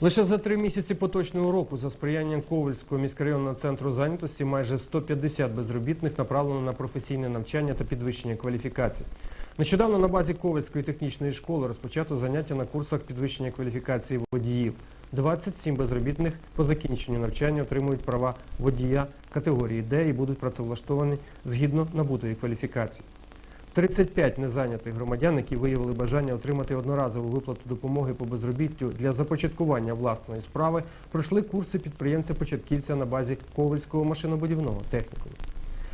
Лише за три місяці поточного року за сприянням Ковальського міськрайонного центру зайнятості майже 150 безробітних направлено на професійне навчання та підвищення кваліфікації. Нещодавно на базі Ковальської технічної школи розпочато заняття на курсах підвищення кваліфікації водіїв. 27 безробітних по закінченню навчання отримують права водія категорії Д і будуть працевлаштовані згідно набутої кваліфікації. 35 незайнятих громадян, які виявили бажання отримати одноразову виплату допомоги по безробіттю для започаткування власної справи, пройшли курси підприємця-початківця на базі Ковальського машинобудівного технікуму.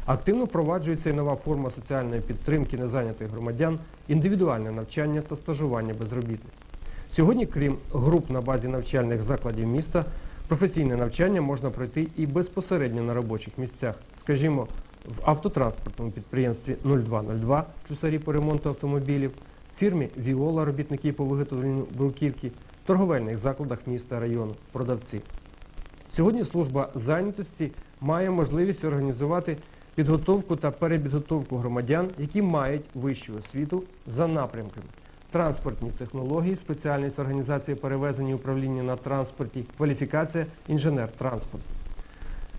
Активно впроваджується і нова форма соціальної підтримки незайнятих громадян, індивідуальне навчання та стажування безробітних. Сьогодні, крім груп на базі навчальних закладів міста, професійне навчання можна пройти і безпосередньо на робочих місцях, скажімо, в автотранспортному підприємстві 0202 слюсарі по ремонту автомобілів, фірмі Віола робітники по виготовленню бруківки, торговельних закладах міста району, продавці. Сьогодні служба зайнятості має можливість організувати підготовку та перепідготовку громадян, які мають вищу освіту за напрямками. Транспортні технології, спеціальність організації перевезення управління на транспорті, кваліфікація інженер транспорту.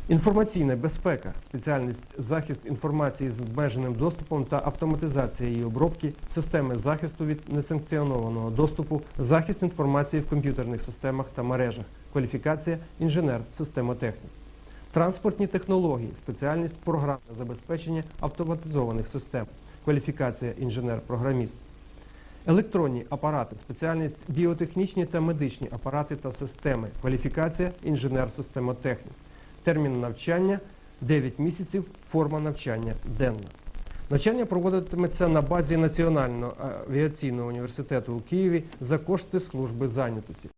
Інформаційна безпека, спеціальність захист інформації з обмеженим доступом та автоматизація її обробки, системи захисту від несанкціонованого доступу, захист інформації в комп'ютерних системах та мережах, кваліфікація інженер-системотехнік. Транспортні технології, спеціальність програмне забезпечення автоматизованих систем, кваліфікація інженер-програміст. Електронні апарати, спеціальність біотехнічні та медичні апарати та системи, кваліфікація інженер-системотехнік. Термін навчання 9 місяців, форма навчання денна. Навчання проводитиметься на базі Національного авіаційного університету у Києві за кошти служби зайнятості.